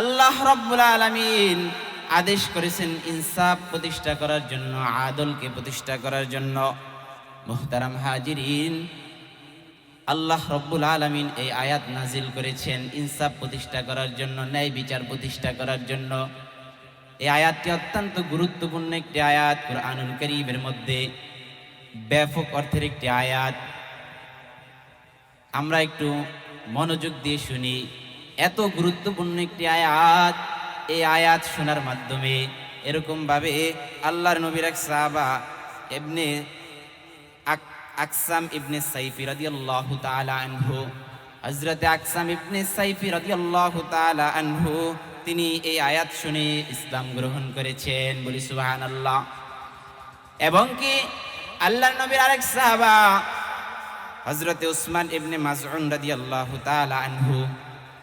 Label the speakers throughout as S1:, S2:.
S1: আল্লাহ রব্বুল আলামিন আদেশ করেছেন ইনসাফ প্রতিষ্ঠা করার জন্য, আদলকে প্রতিষ্ঠা করার জন্য। মুহতারাম হাজিরিন, আল্লাহ রব্বুল আলামিন এই আয়াত নাজিল করেছেন ইনসাফ প্রতিষ্ঠা করার জন্য, ন্যায় বিচার প্রতিষ্ঠা করার জন্য। এই আয়াতটি অত্যন্ত গুরুত্বপূর্ণ একটি আয়াত, কোরআনুল করিমের মধ্যে। ব্যাপক অর্থের একটি আয়াত। আমরা একটু মনোযোগ দিয়ে শুনি। এত গুরুত্বপূর্ণ একটি আয়াত, এই আয়াত শোনার মাধ্যমে এরকম ভাবে আল্লাহর নবীর এক সাহাবা এমনি আকসাম ইবনে সাইফি রাদিয়াল্লাহু তাআলা আনহু, হযরতে আকসাম ইবনে সাইফি রাদিয়াল্লাহু তাআলা আনহু, তিনি এই আয়াত শুনে ইসলাম গ্রহণ করেছেন বলি সুবহানাল্লাহ। এবং কি আল্লাহর নবীর আরেক সাহাবা হজরতে উসমান ইবনে মাজউন রাদিয়াল্লাহু তাআলা আনহু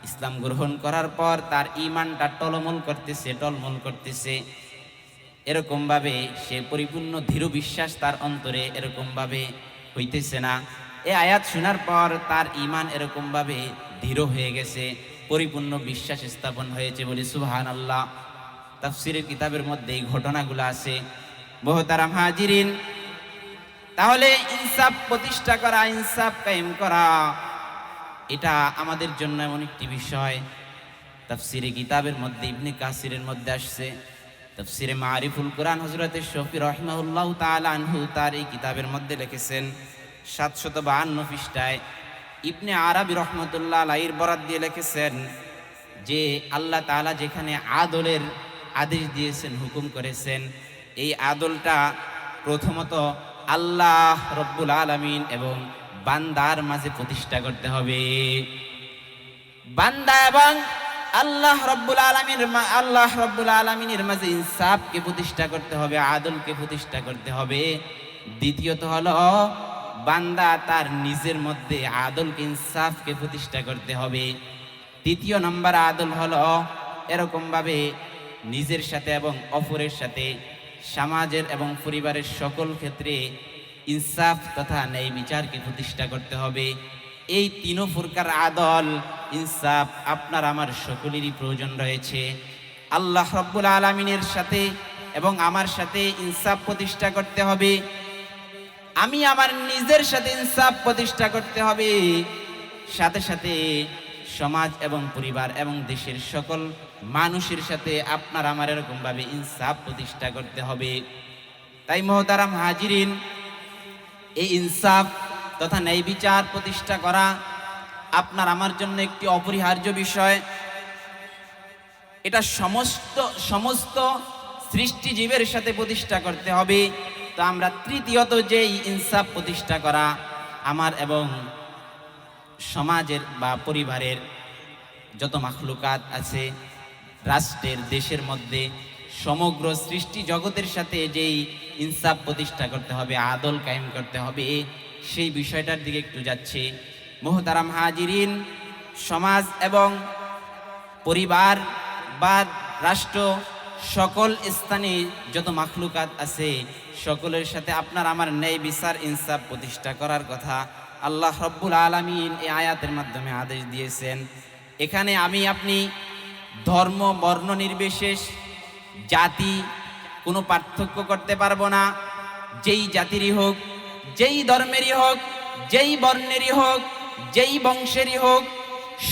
S1: ইসলাম গ্রহণ করার পর তার ঈমানটা টলমল করতেছে টলমল করতেছে। এরকম ভাবে সে পরিপূর্ণ ধীর বিশ্বাস তার অন্তরে এরকম ভাবে হইতেছে না। এই আয়াত শোনার পর তার ঈমান এরকম ভাবে দৃঢ় হয়ে গেছে, পরিপূর্ণ বিশ্বাস স্থাপন হয়েছে বলি সুবহানাল্লাহ। তাফসীরের কিতাবের মধ্যে এই ঘটনাগুলো আছে। বহুতারাম হাজিরিন তাহলে ইনসাফ প্রতিষ্ঠা করা, ইনসাফ কায়েম করা, এটা আমাদের জন্য এমন একটি বিষয়। তাফসিরে কিতাবের মধ্যে, ইবনে কাসিরের মধ্যে আসছে। তাফসিরে মারিফুল কোরআন হজরতের শফি রহমাউল্লাহ তাআলা আনহু তার এই কিতাবের মধ্যে লিখেছেন সাতশত বাহান্ন পৃষ্ঠায়, ইবনে আরবি রহমতুল্লাহ আলাইর বরাদ দিয়ে লিখেছেন যে, আল্লাহ তাআলা যেখানে আদলের আদেশ দিয়েছেন, হুকুম করেছেন, এই আদলটা প্রথমত আল্লাহ রব্বুল আলামিন এবং বান্দার মাঝে প্রতিষ্ঠা করতে হবে। বান্দা এবং আল্লাহ রব্বুল আলমীর আল্লাহ রব্বুল আলমিনের মাঝে ইনসাফকে প্রতিষ্ঠা করতে হবে, আদলকে প্রতিষ্ঠা করতে হবে। দ্বিতীয়ত হলো, বান্দা তার নিজের মধ্যে আদলকে, ইনসাফকে প্রতিষ্ঠা করতে হবে। তৃতীয় নম্বর আদল হলো, এরকমভাবে নিজের সাথে এবং অপরের সাথে সমাজের এবং পরিবারের সকল ক্ষেত্রে ইনসাফ তথা ন্যায় বিচারকে প্রতিষ্ঠা করতে হবে। এই তিনও প্রকার আদল, ইনসাফ আপনার আমার সকলেরই প্রয়োজন রয়েছে। আল্লাহ রব্বুল আলমিনের সাথে এবং আমার সাথে ইনসাফ প্রতিষ্ঠা করতে হবে। আমি আমার নিজের সাথে ইনসাফ প্রতিষ্ঠা করতে হবে। সাথে সাথে সমাজ এবং পরিবার এবং দেশের সকল মানুষের সাথে আপনার আমার এরকমভাবে ইনসাফ প্রতিষ্ঠা করতে হবে। তাই মহতারাম হাজিরিন, এই ইনসাফ তথা ন্যায় বিচার প্রতিষ্ঠা করা আপনার আমার জন্য একটি অপরিহার্য বিষয়। এটা সমস্ত সমস্ত সৃষ্টিজীবের সাথে প্রতিষ্ঠা করতে হবে। তো আমরা তৃতীয়ত যেই ইনসাফ প্রতিষ্ঠা করা আমার এবং সমাজের বা পরিবারের যত মাখলুকাত আছে, রাষ্ট্রের, দেশের মধ্যে সমগ্র সৃষ্টি জগতের সাথে যেই ইনসাফ প্রতিষ্ঠা করতে হবে, আদল কায়েম করতে হবে সেই বিষয়টার দিকে একটু যাচ্ছে। মোহতারাম হাজিরিন, সমাজ এবং পরিবার বা রাষ্ট্র, সকল স্থানে যত মাখলুকাত আছে, সকলের সাথে আপনার আমার ন্যায় বিচার, ইনসাফ প্রতিষ্ঠা করার কথা। আল্লাহ রব্বুল আলমিন এই আয়াতের মাধ্যমে আদেশ দিয়েছেন, এখানে আমি আপনি ধর্ম, বর্ণ নির্বিশেষ, জাতি, কোনো পার্থক্য করতে পারব না। যেই জাতিরই হোক, যেই ধর্মেরই হোক, যেই বর্ণেরই হোক, যেই বংশেরই হোক,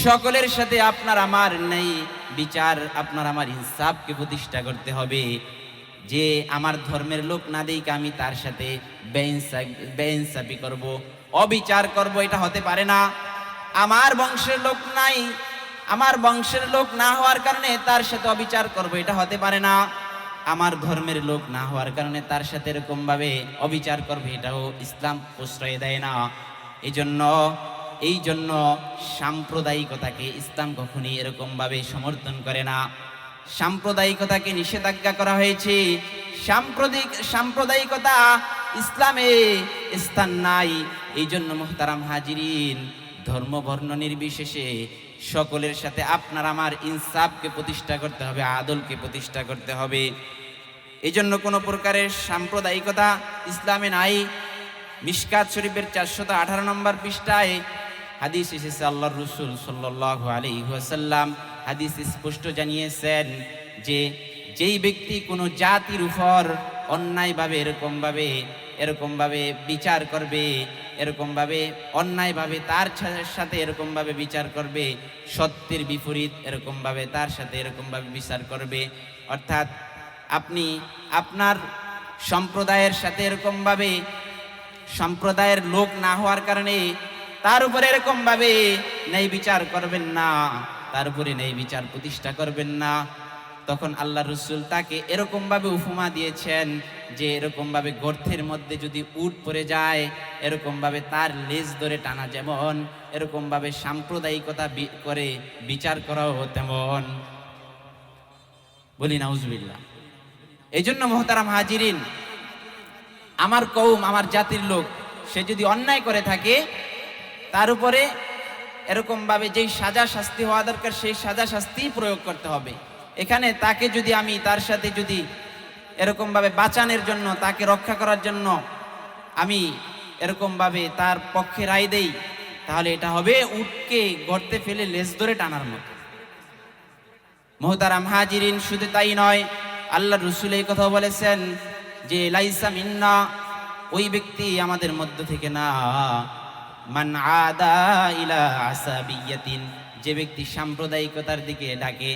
S1: সকলের সাথে আপনার আমার নেই বিচার, আপনার আমার ইনসাফকে প্রতিষ্ঠা করতে হবে। যে আমার ধর্মের লোক না দিকে আমি তার সাথে বেইনসাফি করব। অবিচার করব, এটা হতে পারে না। আমার বংশের লোক নাই, আমার বংশের লোক না হওয়ার কারণে তার সাথে অবিচার করব, এটা হতে পারে না। আমার ধর্মের লোক না হওয়ার কারণে তার সাথে এরকম ভাবে অবিচার করবে, এটাও ইসলাম প্রশ্রয় দেয় না। এই জন্য এই জন্য সাম্প্রদায়িকতাকে ইসলাম কখনই এরকম ভাবে সমর্থন করে না। সাম্প্রদায়িকতাকে নিষেধাজ্ঞা করা হয়েছে। সাম্প্রদায়িক সাম্প্রদায়িকতা ইসলামে স্থান নাই। এই জন্য মোহতারাম হাজিরিন ধর্ম বর্ণ নির্বিশেষে সকলের সাথে আপনার আমার ইনসাফকে প্রতিষ্ঠা করতে হবে, আদলকে প্রতিষ্ঠা করতে হবে। এই জন্য কোনো প্রকারের সাম্প্রদায়িকতা ইসলামে নাই। মিশকাত শরীফের চারশত আঠারো নম্বর পৃষ্ঠায় হাদিস এসেছে আল্লাহ রসুল সাল্লাহ আলিহাসাল্লাম হাদিস স্পষ্ট জানিয়েছেন যে, যেই ব্যক্তি কোনো জাতির উপর অন্যায়ভাবে এরকমভাবে এরকমভাবে বিচার করবে, এরকমভাবে অন্যায়ভাবে তার সাথে এরকমভাবে বিচার করবে, সত্যের বিপরীত এরকমভাবে তার সাথে এরকমভাবে বিচার করবে। অর্থাৎ আপনি আপনার সম্প্রদায়ের সাথে এরকমভাবে, সম্প্রদায়ের লোক না হওয়ার কারণে তার উপরে এরকম ভাবে ন্যায় বিচার করবেন না, তার উপরে ন্যায় বিচার প্রতিষ্ঠা করবেন না। তখন আল্লাহ রসুল তাকে এরকম ভাবে উপমা দিয়েছেন যে এরকম ভাবে গর্তের মধ্যে যদি উট পড়ে যায় এরকম ভাবে তার লেজ ধরে টানা যেমন এরকম ভাবে সাম্প্রদায়িকতা করে বিচার করাও তেমন। বলি, নাউজবিল্লাহ। এই জন্য মোহতারাম হাজিরিন, আমার কৌম আমার জাতির লোক, সে যদি অন্যায় করে থাকে, তার উপরে এরকমভাবে যেই সাজা শাস্তি হওয়া দরকার, সেই সাজা শাস্তি প্রয়োগ করতে হবে। এখানে তাকে যদি আমি তার সাথে যদি এরকমভাবে বাঁচানোর জন্য, তাকে রক্ষা করার জন্য আমি এরকমভাবে তার পক্ষে রায় দেই, তাহলে এটা হবে উটকে গর্তে ফেলে লেজ ধরে টানার মতো। মোহতারাম হাজিরিন, শুধু তাই নয় আল্লাহ রসুল এই কথা বলেছেন যে, লাইসা মিন্না, ওই ব্যক্তি আমাদের মধ্য থেকে না। মান আদা ইলা আসাবিয়াতিন, যে ব্যক্তি সাম্প্রদায়িকতার দিকে ডাকে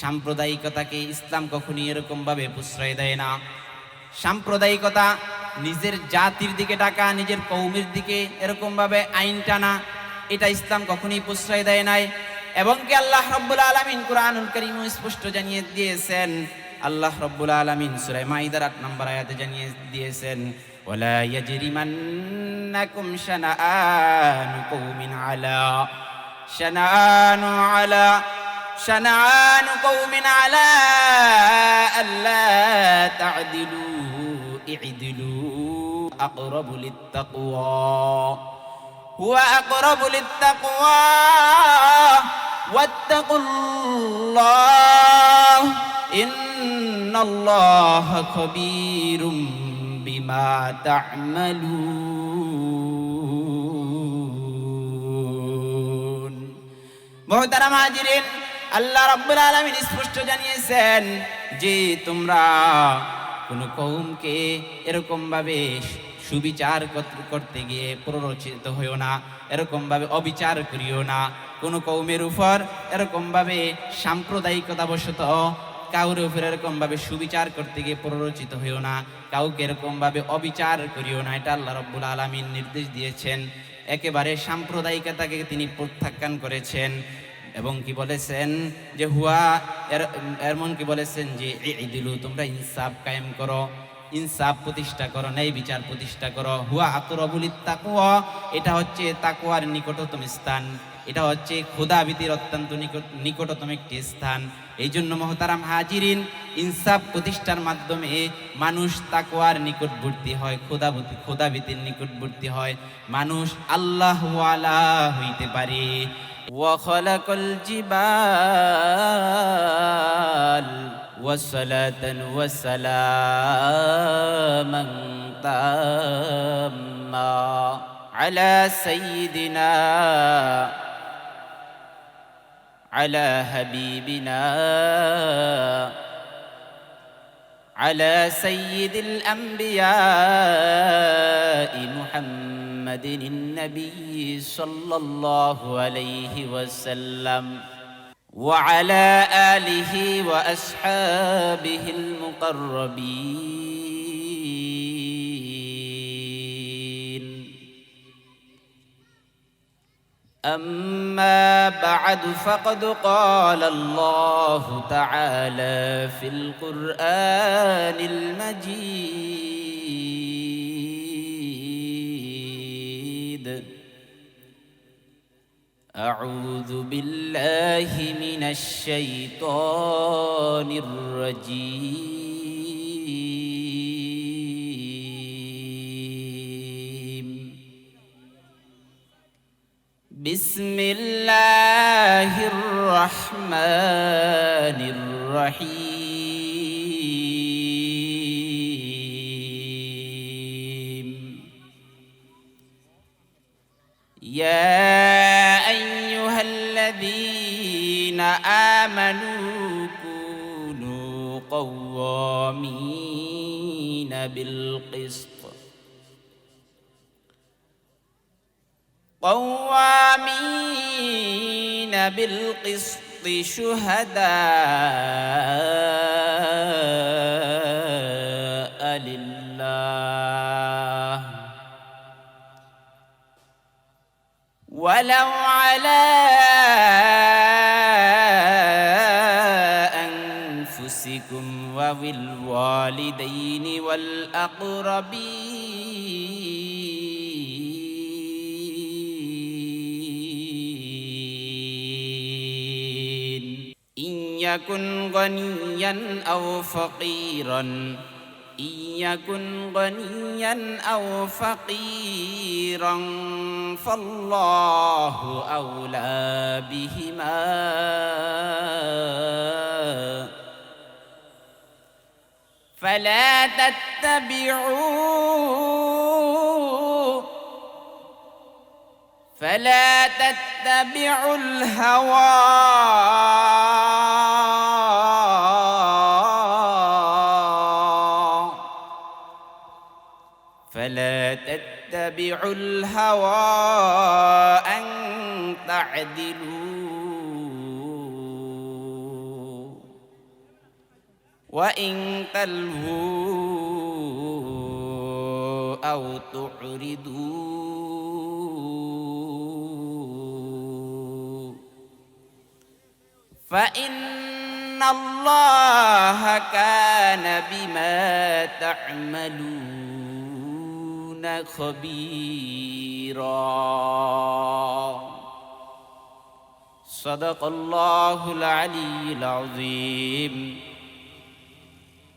S1: সাম্প্রদায়িকতাকে ইসলাম কখনই এরকম ভাবে প্রশ্রয় দেয় না। সাম্প্রদায়িকতা নিজের জাতির দিকে ডাকা, নিজের কৌমের দিকে এরকম ভাবে আইন টানা, এটা ইসলাম কখনই প্রশ্রয় দেয় নাই। এবং কি আল্লাহ রব্বুল আলমিন কোরআনুল করিম স্পষ্ট জানিয়ে দিয়েছেন, আল্লাহ রব্বুল আলমিন সুরাই মাইদার আট নম্বর আয়াতে জানিয়ে দিয়েছেন ওলা ইয়াজরিমান্নাকুম আলা شنعان قوم على ألا تعدلوا اعدلوا أقرب للتقوى هو أقرب للتقوى واتقوا الله إن الله خبير بما تعملون محترم حاضرين আল্লাহ রাব্বুল আলামিন স্পষ্ট জানিয়েছেন যে তোমরা কোন কৌমকে এরকম ভাবে সুবিচার করতে গিয়ে প্ররোচিত হইও না এরকম ভাবে অবিচার করিও না। কোন কৌমের উপর এরকম ভাবে সাম্প্রদায়িকতা বশত কাউর উপর এরকম ভাবে সুবিচার করতে গিয়ে প্ররোচিত হইও না, কাউকে এরকম ভাবে অবিচার করিও না, এটা আল্লাহ রব্বুল আলামিন নির্দেশ দিয়েছেন। একেবারে সাম্প্রদায়িকতাকে তিনি প্রত্যাখ্যান করেছেন। এবং কি বলেছেন যে হুয়া, এর এমন কি বলেছেন যে দিলু তোমরা ইনসাফ কায়েম করো, ইনসাফ প্রতিষ্ঠা করো, ন্যায় বিচার প্রতিষ্ঠা করো। হুয়া আকরবুল তাকুয়া, এটা হচ্ছে তাকুয়ার নিকটতম স্থান। এটা হচ্ছে খোদাবিতির অত্যন্ত নিকট নিকটতম একটি স্থান এই জন্য মহতারাম হাজিরিন ইনসাফ প্রতিষ্ঠার মাধ্যমে মানুষ তাকুয়ার নিকটবর্তী হয় খোদাবতী খোদাবিতির নিকটবর্তী হয় মানুষ আল্লাহ হইতে পারে وخلق الجبال وصلاة وسلاما تاما على سيدنا على حبيبنا على سيد الأنبياء محمد النبي صلى الله عليه وسلم وعلى آله وأصحابه المقربين. أما بعد فقد قال الله تعالى في القرآن المجيد. أعوذ بالله من الشيطان الرجيم. بسم الله الرحمن الرحيم. يا أيها الذين آمنوا كونوا قوامين بالقسط. قوامين بالقسط شهداء لله. ولو على أنفسكم وبالوالدين والأقربين يكن غنيا أو فقيرا إن يكن غنيا أو فقيرا فالله أولى بهما فلا تتبعوا فلا تتبعوا الهوى فلا تتبعوا الهوى أن تعدلوا وإن تلهوا أو تعرضوا فإن الله كان بما تعملون خبيرا. صدق الله العلي العظيم.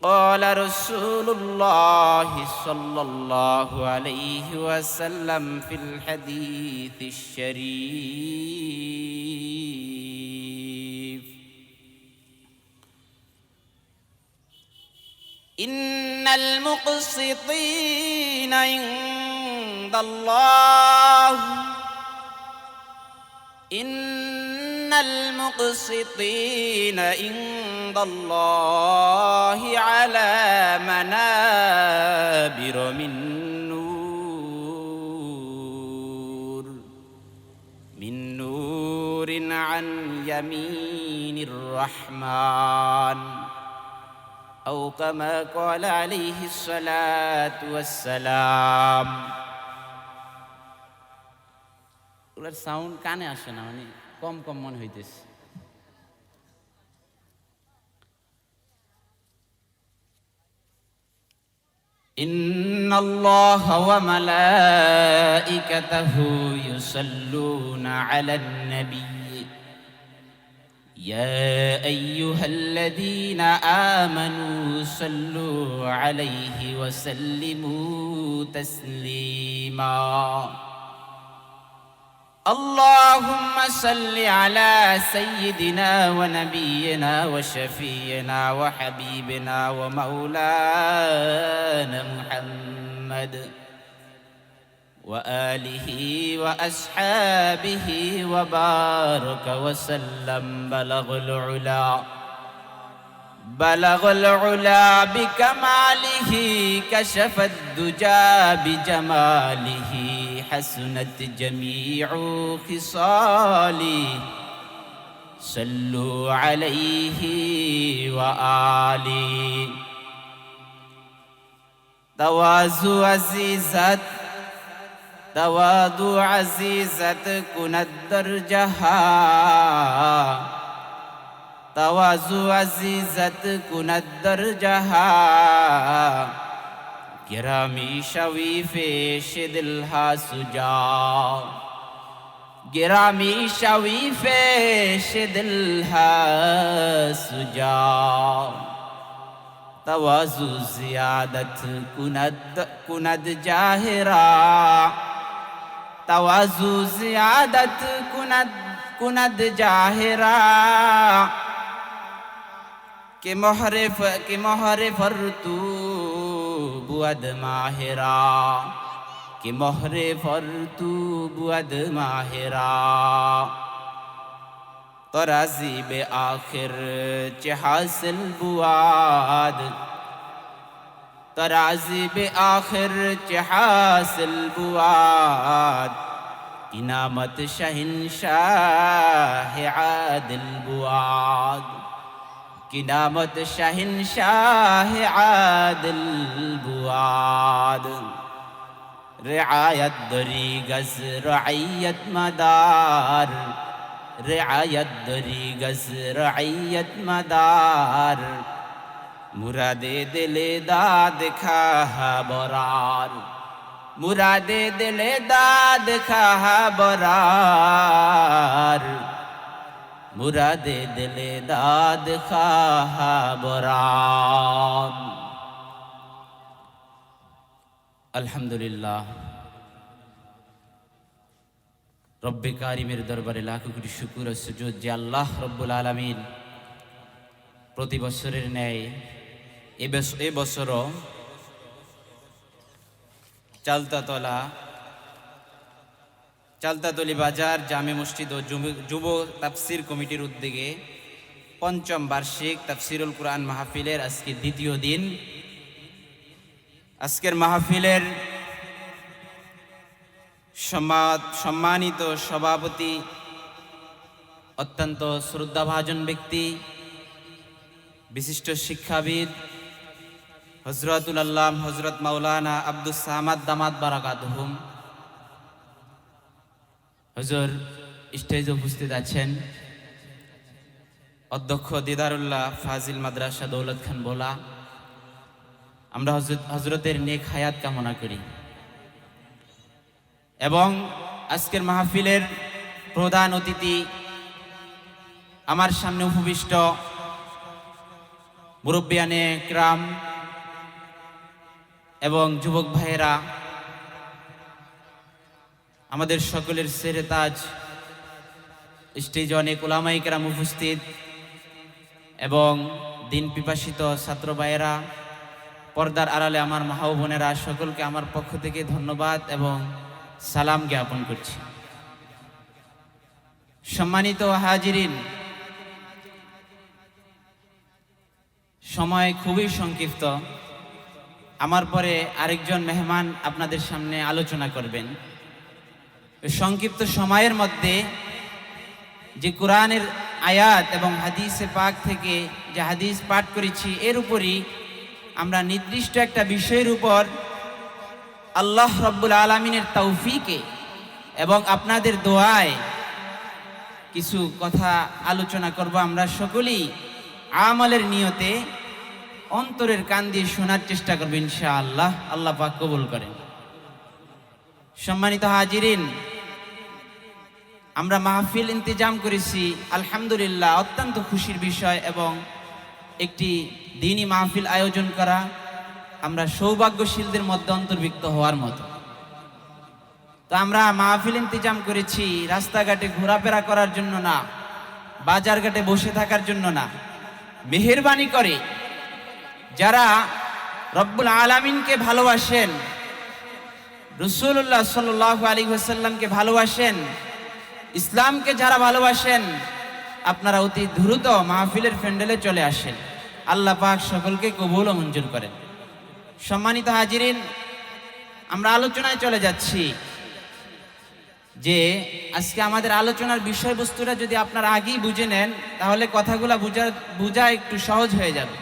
S1: قال رسول الله صلى الله عليه وسلم في الحديث الشريف. إن المقسطين عند الله. إن المقسطين عند الله على منابر من نور. من نور عن يمين الرحمن. أو كما قال عليه الصلاة والسلام ওগুলোর সাউন্ড কানে আসে না মানে কম কম মনে হইতেছে إن الله وملائكته يصلون على النبي يا أيها الذين آمنوا صلوا عليه وسلموا تسليما. اللهم صل على سيدنا ونبينا وشفينا وحبيبنا ومولانا محمد. وآله وأصحابه وبارك وسلم بلغ العلا بلغ العلا بكماله كشف الدجى بجماله حسنت جميع خصاله. صلوا عليه وآله. توازو عزيزت তওয়াদু আজিজত কুনদ্দর জাহা তওয়াজু আজিজত কুনদ্দর জাহা গেরামি শফিফে শিদিল হাসুজা গেরামি শফিফে শিদিল হাসুজা তওয়াজু জিয়াদত কুনদ কুনদ জাহিরা। তাওয়াজু জিয়াদাত কুনাদ কুনাদ জাহেরা। কে মহরে কে মহরে ফরতু বুয়াদ মাহেরা। কে মহরে ফরতু বুয়াদ মাহেরা। তরাজিবে আখির, চেহাসিল বুয়াদ। ترازی بآخر جحاس البواد إنامة بواد شاه شهنشاه البواد بواد قنامت شهنشاه عاد البواد رعاية داری گز مدار۔ رعاية داری گز مدار۔ মুরাদে দিলে দাদ খাহা বরার। মুরাদে দিলে দাদ খাহা বরার। মুরাদে দিলে দাদ খাহা বরার। আলহামদুলিল্লাহ। রব্বে কারিমের দরবারে লাখো কোটি শুকুর সুজুদ যে আল্লাহ রব্বুল আলমিন প্রতি বছরের ন্যায় এ বছ- এ বছরও চালতাতলা, চালতাতলি বাজার, জামে মসজিদ ও যুব- তাফসির কমিটির উদ্যোগে পঞ্চম বার্ষিক তাফসিরুল কোরআন মাহফিলের আজকে দ্বিতীয় দিন। আজকের মাহফিলের সম্মা- সম্মানিত সভাপতি অত্যন্ত শ্রদ্ধাভাজন ব্যক্তি, বিশিষ্ট শিক্ষাবিদ হজরতুল আল্লাহ হজরত মাওলানা আব্দুল সামাদ দামাদ বারাকাতহুম। হজর, স্টেজে উপস্থিত আছেন অধ্যক্ষ দিদারুল্লাহ ফাজিল মাদ্রাসা দৌলত খান বোলা। আমরা হজরত হজরতের নেক হায়াত কামনা করি। এবং আজকের মাহফিলের প্রধান অতিথি আমার সামনে উপবিষ্ট মুরব্বিয়ানে ক্রাম এবং যুবক ভাইয়েরা, আমাদের সকলের সেরে তাজ স্টেজে অনেক ওলামাই কেরাম উপস্থিত এবং দিন পিপাসিত ছাত্র ভাইয়েরা, পর্দার আড়ালে আমার মা ও বোনেরা, সকলকে আমার পক্ষ থেকে ধন্যবাদ এবং সালাম জ্ঞাপন করছি। সম্মানিত হাজিরিন, সময় খুবই সংক্ষিপ্ত। আমার পরে আরেকজন মেহমান আপনাদের সামনে আলোচনা করবেন। সংক্ষিপ্ত সময়ের মধ্যে যে কোরআনের আয়াত এবং হাদিসে পাক থেকে যে হাদিস পাঠ করেছি, এর উপরই আমরা নির্দিষ্ট একটা বিষয়ের উপর আল্লাহ রব্বুল আলমিনের তৌফিকে এবং আপনাদের দোয়ায় কিছু কথা আলোচনা করব আমরা সকলেই আমলের নিয়তে। অন্তরের কান দিয়ে শোনার চেষ্টা করব ইনশাআল্লাহ। আল্লাহ আল্লাহ পাক কবুল করেন। সম্মানিত হাজিরিন, আমরা মাহফিল ইন্তজাম করেছি। আলহামদুলিল্লাহ, অত্যন্ত খুশির বিষয় এবং একটি দিনই মাহফিল আয়োজন করা আমরা সৌভাগ্যশীলদের মধ্যে অন্তর্ভুক্ত হওয়ার মতো। তো আমরা মাহফিল ইন্তজাম করেছি, রাস্তাঘাটে ঘোরাফেরা করার জন্য না, বাজারঘাটে বসে থাকার জন্য না। মেহেরবানি করে যারা রব্বুল আলামিনকে ভালোবাসেন রসুল্লাহ সাল্লাহ আলী হাসাল্লামকে ভালোবাসেন, ইসলামকে যারা ভালোবাসেন, আপনারা অতি দ্রুত মাহফিলের প্যান্ডেলে চলে আসেন। আল্লাহ পাক সকলকে কবুল ও মঞ্জুর করেন। সম্মানিত হাজিরিন, আমরা আলোচনায় চলে যাচ্ছি যে আজকে আমাদের আলোচনার বিষয়বস্তুটা যদি আপনারা আগেই বুঝে নেন, তাহলে কথাগুলো বুঝা বোঝা একটু সহজ হয়ে যাবে।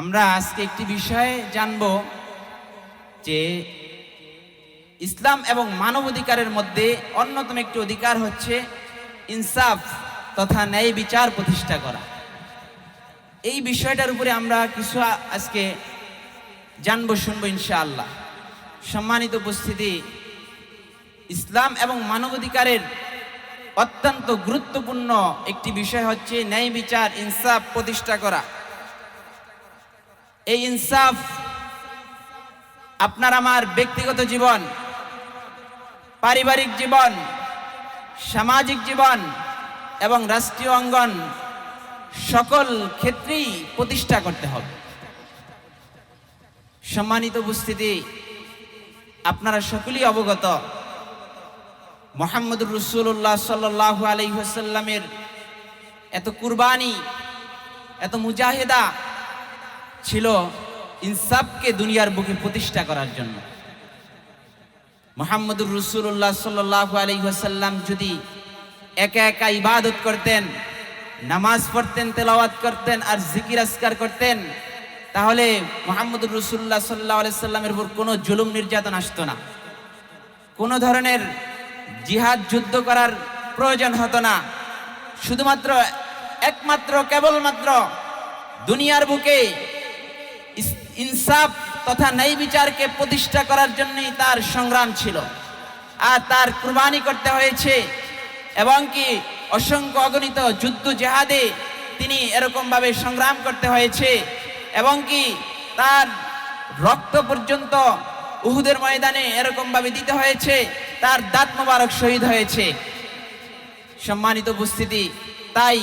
S1: আমরা আজকে একটি বিষয়ে জানব যে ইসলাম এবং মানব অধিকারের মধ্যে অন্যতম একটি অধিকার হচ্ছে ইনসাফ তথা ন্যায় বিচার প্রতিষ্ঠা করা। এই বিষয়টার উপরে আমরা কিছু আজকে জানব, শুনব ইনশাআল্লাহ। সম্মানিত উপস্থিতি, ইসলাম এবং মানবাধিকারের অত্যন্ত গুরুত্বপূর্ণ একটি বিষয় হচ্ছে ন্যায় বিচার, ইনসাফ প্রতিষ্ঠা করা। এই ইনসাফ আপনার আমার ব্যক্তিগত জীবন, পারিবারিক জীবন, সামাজিক জীবন এবং রাষ্ট্রীয় অঙ্গন সকল ক্ষেত্রেই প্রতিষ্ঠা করতে হবে। সম্মানিত উপস্থিতি, আপনারা সকলেই অবগত, মোহাম্মদুর রসুল্লাহ সাল্লাহ আলহিহাসাল্লামের এত কুরবানি, এত মুজাহিদা ছিল ইনসাফকে দুনিয়ার বুকে প্রতিষ্ঠা করার জন্য। মোহাম্মদুর রসুল্লাহ সাল্লাহ আলহিহাসাল্লাম যদি একা একা ইবাদত করতেন, নামাজ পড়তেন, তেলাওয়াত করতেন আর জিকির আসকার করতেন, তাহলে মোহাম্মদুর রসুল্লাহ সাল্লাহ সাল্লামের উপর কোনো জুলুম নির্যাতন আসতো না। কোনো ধরনের জিহাদ যুদ্ধ করার প্রয়োজন হতো না। শুধুমাত্র একমাত্র, কেবলমাত্র দুনিয়ার বুকে ইনসাফ তথা ন্যায় বিচারকে প্রতিষ্ঠা করার জন্যই তার সংগ্রাম ছিল। আর তার কুরবানি করতে হয়েছে। এবং কি অসংখ্য অগণিত যুদ্ধ জেহাদে তিনি এরকমভাবে সংগ্রাম করতে হয়েছে। এবং কি তার রক্ত পর্যন্ত উহুদের ময়দানে এরকমভাবে দিতে হয়েছে। তার দাঁত মোবারক শহীদ হয়েছে। সম্মানিত উপস্থিতি, তাই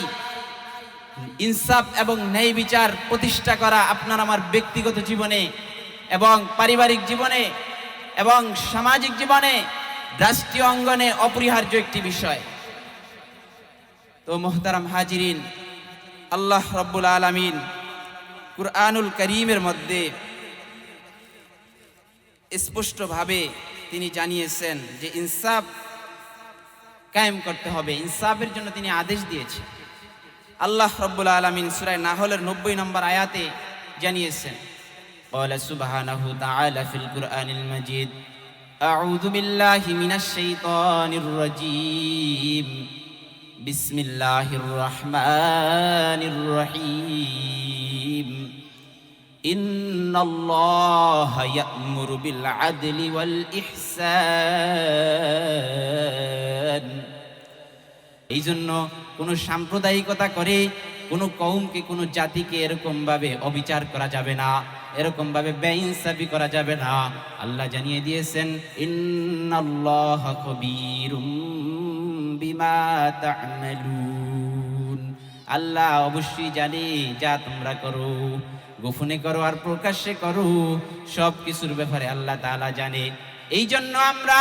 S1: ইনসাফ এবং ন্যায় বিচার প্রতিষ্ঠা করা আপনার আমার ব্যক্তিগত জীবনে এবং পারিবারিক জীবনে এবং সামাজিক জীবনে রাষ্ট্রীয় অঙ্গনে অপরিহার্য একটি বিষয়। তো মোহতারাম হাজিরিন, আল্লাহ রব্বুল আলমিন কুরআনুল করিমের মধ্যে স্পষ্টভাবে তিনি জানিয়েছেন যে ইনসাফ কায়েম করতে হবে। ইনসাফের জন্য তিনি আদেশ দিয়েছেন। আল্লাহ রব্বুল আলমিন সুরায় নাহলের নব্বই নম্বর আয়াতে জানিয়েছেন قال سبحانه تعالى في القرآن المجيد أعوذ بالله من الشيطان الرجيم بسم الله الرحمن الرحيم إن الله يأمر بالعدل والإحسان এই জন্য কোনো সাম্প্রদায়িকতা করে কোনো কৌমকে কোনো জাতিকে এরকমভাবে অবিচার করা যাবে না, এরকমভাবে বেইনসাফি করা যাবে না। আল্লাহ জানিয়ে দিয়েছেন আল্লাহ অবশ্যই জানে যা তোমরা করো, গোপনে করো আর প্রকাশ্যে করো সব কিছুর ব্যাপারে আল্লাহ তাআলা জানে। এই জন্য আমরা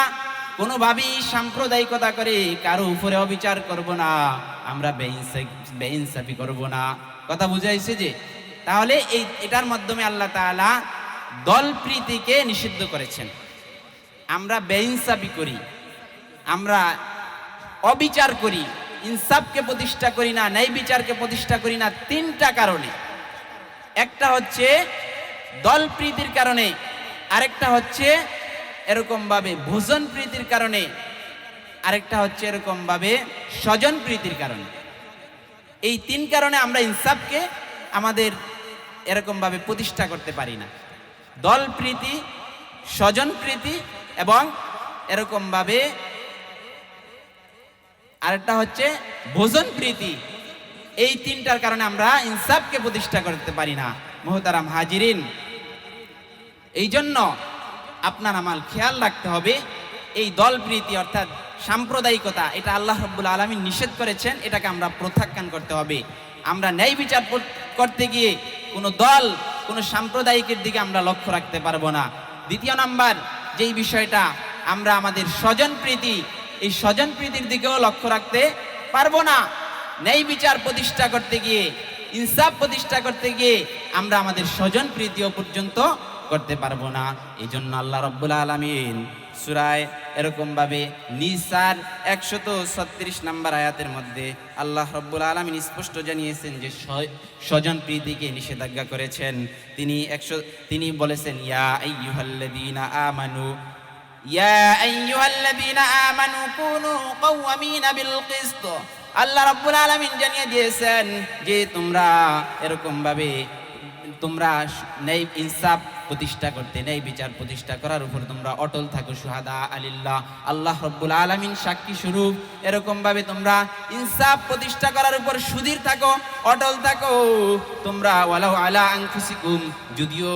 S1: কোনোভাবেই সাম্প্রদায়িকতা করে কারও উপরে অবিচার করব না। আমরা বেইনসা- বেইনসাফি করব না। কথা বুঝাইছে যে? তাহলে এই, এটার মাধ্যমে আল্লাহ তাআলা দল প্রীতিকে নিষিদ্ধ করেছেন। আমরা বেইনসাফি করি, আমরা অবিচার করি, ইনসাফকে প্রতিষ্ঠা করি না, ন্যায় বিচারকে প্রতিষ্ঠা করি না তিনটা কারণে। একটা হচ্ছে দল প্রীতির কারণে, আরেকটা হচ্ছে এরকম ভাবে ভোজন প্রীতির কারণে। আরেকটা হচ্ছে এরকম ভাবে স্বজন প্রীতির কারণে। এই তিন কারণে আমরা ইনসাফকে আমাদের এরকম ভাবে প্রতিষ্ঠা করতে পারি না। দল প্রীতি, স্বজন প্রীতি এবং এরকম ভাবে আরেকটা হচ্ছে ভোজন প্রীতি। এই তিনটার কারণে আমরা ইনসাফকে প্রতিষ্ঠা করতে পারি না। মোহতারাম হাজিরিন এই জন্য আপনার আমার খেয়াল রাখতে হবে, এই দল প্রীতি অর্থাৎ সাম্প্রদায়িকতা, এটা আল্লাহ রব্বুল আলমী নিষেধ করেছেন, এটাকে আমরা প্রত্যাখ্যান করতে হবে। আমরা ন্যায় বিচার করতে গিয়ে কোনো দল, কোনো সাম্প্রদায়িকের দিকে আমরা লক্ষ্য রাখতে পারব না। দ্বিতীয় নাম্বার, যেই বিষয়টা, আমরা আমাদের স্বজন প্রীতি, এই স্বজন প্রীতির দিকেও লক্ষ্য রাখতে পারব না। ন্যায় বিচার প্রতিষ্ঠা করতে গিয়ে, ইনসাফ প্রতিষ্ঠা করতে গিয়ে আমরা আমাদের স্বজন প্রীতিও পর্যন্ত করতে পারব না। এই জন্য আল্লাহ রব্বুল আলমিন সুরায় এরকমভাবে নিসার একশত ছত্রিশ নাম্বার আয়াতের মধ্যে আল্লাহ রব্বুল আলমিন স্পষ্ট জানিয়েছেন যে স্বজন প্রীতিকে নিষেধাজ্ঞা করেছেন। তিনি একশো তিনি বলেছেন, ইয়া আইয়ুহাল্লাযীনা আমানু, ইয়া আইয়ুহাল্লাযীনা আমানু কুনু কাওয়ামিনা বিল কিসত আল্লাহ রাব্বুল আলামিন জানিয়ে দিয়েছেন যে তোমরা এরকমভাবে তোমরা ন্যায় ইনসাফ প্রতিষ্ঠা করতে নেই বিচার প্রতিষ্ঠা করার উপর তোমরা অটল থাকো, সুহাদা আলিল্লাহ। আল্লাহ রব্বুল আলমিন সাক্ষী স্বরূপ। এরকমভাবে তোমরা ইনসাফ প্রতিষ্ঠা করার উপর সুধীর থাকো, অটল থাকো। তোমরা ওয়ালাহ আলা আংফুসিকুম যদিও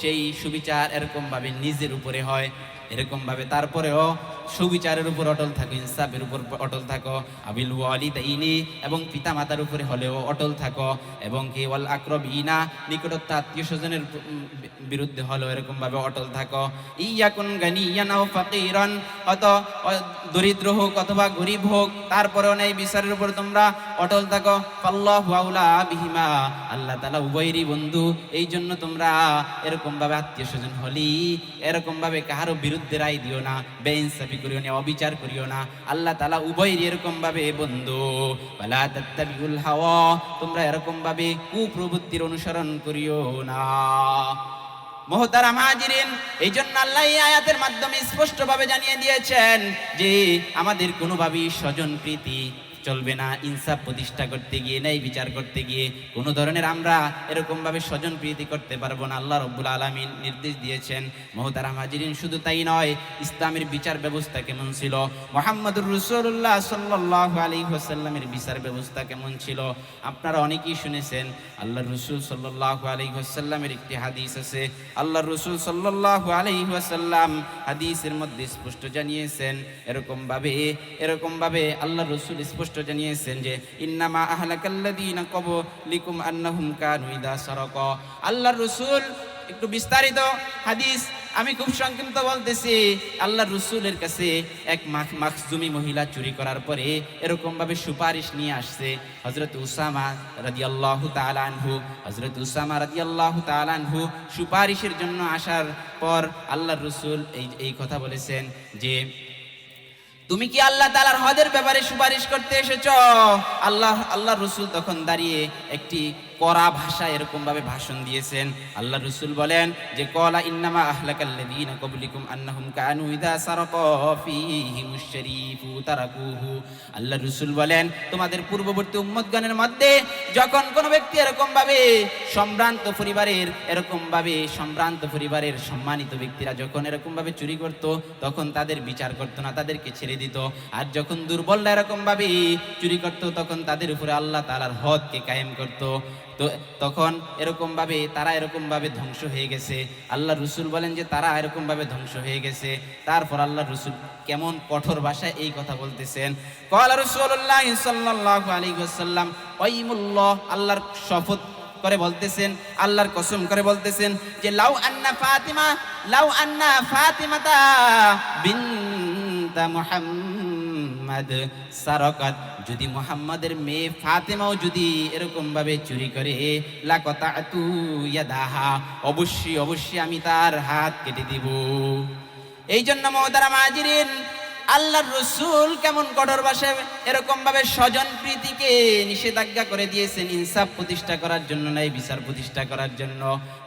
S1: সেই সুবিচার এরকমভাবে নিজের উপরে হয়, এরকমভাবে তারপরেও সুবিচারের উপর অটল থাকো, ইনসাফের উপর অটল থাকো, আবিল ওয়ালিদাইনি এবং পিতা মাতার উপরে হলেও অটল থাকো এবং কি ওয়াল আকরবিনা, নিকটত্ব আত্মীয় স্বজনের বিরুদ্ধে হলেও এরকমভাবে অটল থাকো। ইয়া ইয়াকুন গানিয়ান আও ফাকিরান অত দরিদ্র হোক অথবা গরিব হোক, তারপরেও নেই বিচারের উপর তোমরা অটল থাকো। ফাল্লাহু আউলা বিহিমা, আল্লাহ তালা উভয়েরই বন্ধু এই জন্য তোমরা এরকমভাবে আত্মীয় স্বজন হলি এরকম ভাবে কাহারও বিরুদ্ধে রায় দিও না। বেইনসাফি করিও না, অবিচার করিও না। আল্লাহ তালা উভয় এরকম ভাবে বন্ধু। হাওয়া, তোমরা কুপ্রবৃত্তির অনুসরণ করিও না। মহতারাম হাজিরিন এই জন্য আল্লাহ আয়াতের মাধ্যমে স্পষ্টভাবে জানিয়ে দিয়েছেন যে, আমাদের কোনোভাবেই স্বজন প্রীতি চলবে না, ইনসাফ প্রতিষ্ঠা করতে গিয়ে, ন্যায় বিচার করতে গিয়ে, কোনো ধরনের আমরা এরকমভাবে স্বজন প্রীতি করতে পারব না। আল্লাহ রব্বুল আলমিন নির্দেশ দিয়েছেন, মহতারাম হাজিরিন, শুধু তাই নয়, ইসলামের বিচার ব্যবস্থা কেমন ছিল? মোহাম্মদুর রসুল্লাহ সাল্লাহ আলী হোসাল্লামের বিচার ব্যবস্থা কেমন ছিল? আপনারা অনেকেই শুনেছেন আল্লাহ রসুল সাল্লাহ আলী হোসাল্লামের একটি হাদিস আছে। আল্লাহ রসুল সাল্লাহ আলী ওয়াসাল্লাম হাদিসের মধ্যে স্পষ্ট জানিয়েছেন, এরকমভাবে এরকমভাবে এরকম আল্লাহ রসুল স্পষ্ট জানিয়েছেন যে, ইন্নামা আহলাকাল্লাযীনা ক্বাবলিকুম আন্নাহুম কানু ইদা সারাক। আল্লাহ রসুল, একটু বিস্তারিত হাদিস আমি খুব সংক্ষিপ্ত বলতেছি। আল্লাহ রসুলের কাছে এক মাখ- মাখজুমি মহিলা চুরি করার পরে এরকম ভাবে সুপারিশ নিয়ে আসছে। হজরত উসামা রাজি আল্লাহ তালানহু হজরত উসামা রাজি আল্লাহ তালানহু সুপারিশের জন্য আসার পর আল্লাহ রসুল এই এই কথা বলেছেন যে তুমি কি আল্লাহ তালার হদের ব্যাপারে সুপারিশ করতে এসেছ? আল্লাহ আল্লাহ রসুল তখন দাঁড়িয়ে একটি কড়া ভাষা এরকম ভাবে ভাষণ দিয়েছেন। আল্লাহ রসুল বলেন যে, কলা ইন্নামা আহলাকাল্লাযীনা ক্বাবলিকুম আন্নাহুম কানু ইদা সারাকা ফীহিমুশ শরীফু তারাকুহু। আল্লাহ রসুল বলেন, তোমাদের পূর্ববর্তী উম্মতগণের মধ্যে যখন কোনো ব্যক্তি এরকম ভাবে সম্ভ্রান্ত পরিবারের এরকম ভাবে সম্ভ্রান্ত পরিবারের সম্মানিত ব্যক্তিরা যখন এরকম ভাবে চুরি করত, তখন তাদের বিচার করতো না, তাদেরকে ছেড়ে দিত। আর যখন দুর্বলরা এরকম ভাবে চুরি করত, তখন তাদের উপরে আল্লাহ তালার হদকে কায়েম করত। তো তখন এরকম ভাবে তারা এরকম ভাবে ধ্বংস হয়ে গেছে। আল্লাহ রসুল বলেন যে, তারা এরকম ভাবে ধ্বংস হয়ে গেছে। তারপর আল্লাহ রসুল কেমন কঠোর ভাষায় এই কথা বলতেছেন। আল্লাহর শপথ করে বলতেছেন, আল্লাহর কসম করে বলতেছেন যে, লাউ আন্না ফাতিমা, লাউ আন্না ফাতিমাতা বিনতা মুহাম্মাদ সারাকাত। যদি মুহাম্মাদের মেয়ে ফাতেমাও যদি এরকম ভাবে চুরি করে অবশ্যই অবশ্যই আমি তার হাত কেটে দিব। এই জন্য মহতারা মাজিরিন আল্লাহর রসুল কেমন কঠোর ভাষায় এরকম ভাবে স্বজন প্রীতিকে নিষেধাজ্ঞা করে দিয়েছেন, ইনসাফ প্রতিষ্ঠা করার জন্য নাই বিচার প্রতিষ্ঠা করার জন্য।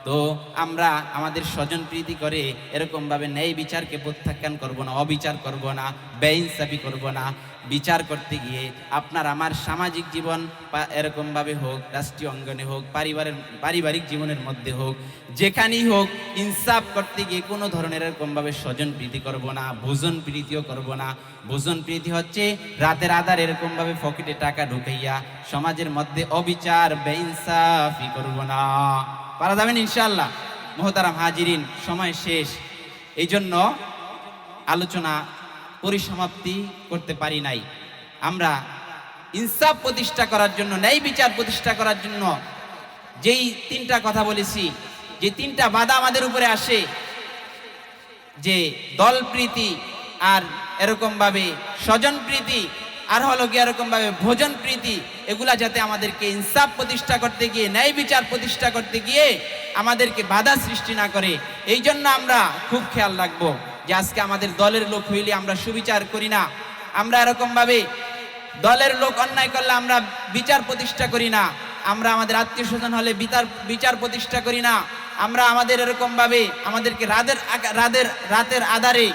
S1: তো আমরা আমাদের স্বজন প্রীতি করে এরকমভাবে ন্যায় বিচারকে প্রত্যাখ্যান করব না, অবিচার করব না বেইনসাফি করব না। বিচার করতে গিয়ে আপনার আমার সামাজিক জীবন বা এরকমভাবে হোক, রাষ্ট্রীয় অঙ্গনে হোক, পারিবারের, পারিবারিক জীবনের মধ্যে হোক, যেখানেই হোক ইনসাফ করতে গিয়ে কোনো ধরনের এরকমভাবে স্বজন প্রীতি করব না, ভোজন প্রীতিও করব না। ভোজন প্রীতি হচ্ছে রাতের আধার এরকমভাবে পকেটে টাকা ঢুকাইয়া সমাজের মধ্যে অবিচার বেইনসাফি করব না। পারা যাবেন ইনশাল্লাহ মোহতারাম হাজিরিন, সময় শেষ। এই জন্য আলোচনা পরিসমাপ্তি করতে পারি নাই। আমরা ইনসাফ প্রতিষ্ঠা করার জন্য, ন্যায় বিচার প্রতিষ্ঠা করার জন্য যেই তিনটা কথা বলেছি, যে তিনটা বাধা আমাদের উপরে আসে, যে দলপ্রীতি আর এরকম ভাবে স্বজন প্রীতি আর হলো কি এরকম ভাবে ভোজন প্রীতি, এগুলা যাতে আমাদেরকে ইনসাফ প্রতিষ্ঠা করতে গিয়ে, ন্যায় বিচার প্রতিষ্ঠা করতে গিয়ে আমাদেরকে বাধা সৃষ্টি না করে, এই জন্য আমরা খুব খেয়াল রাখব যে আজকে আমাদের দলের লোক হইলে আমরা সুবিচার করি না। আমরা এরকম ভাবে দলের লোক অন্যায় করলে আমরা বিচার প্রতিষ্ঠা করি না। আমরা আমাদের আত্মীয় স্বজন হলে বিচার বিচার প্রতিষ্ঠা করি না। আমরা আমাদের এরকম ভাবে আমাদেরকে রাতের রাতের রাতের আধারে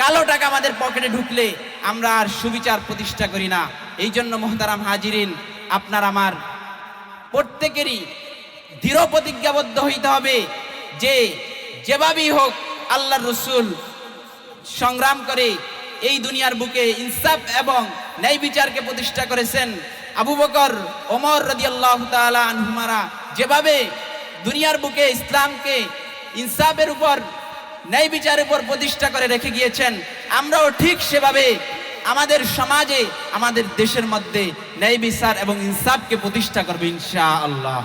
S1: কালো টাকা আমাদের পকেটে ঢুকলে আমরা আর সুবিচার প্রতিষ্ঠা করি না। এই জন্য মোহতারাম হাজিরিন, আপনার আমার প্রত্যেকেরই দৃঢ় প্রতিজ্ঞাবদ্ধ হইতে হবে যে, যেভাবেই হোক আল্লাহ রসুল সংগ্রাম করে এই দুনিয়ার বুকে ইনসাফ এবং ন্যায় বিচারকে প্রতিষ্ঠা করেছেন। আবু বকর, ওমর রাদিয়াল্লাহু তাআলা আনহুমারা যেভাবে দুনিয়ার বুকে ইসলামকে ইনসাফের উপর ন্যায় বিচার উপর প্রতিষ্ঠা করে রেখে গিয়েছেন। আমরাও ঠিক সেভাবে আমাদের সমাজে, আমাদের দেশের মধ্যে ন্যায় বিচার এবং ইনসাফকে প্রতিষ্ঠা করবে ইনশা আল্লাহ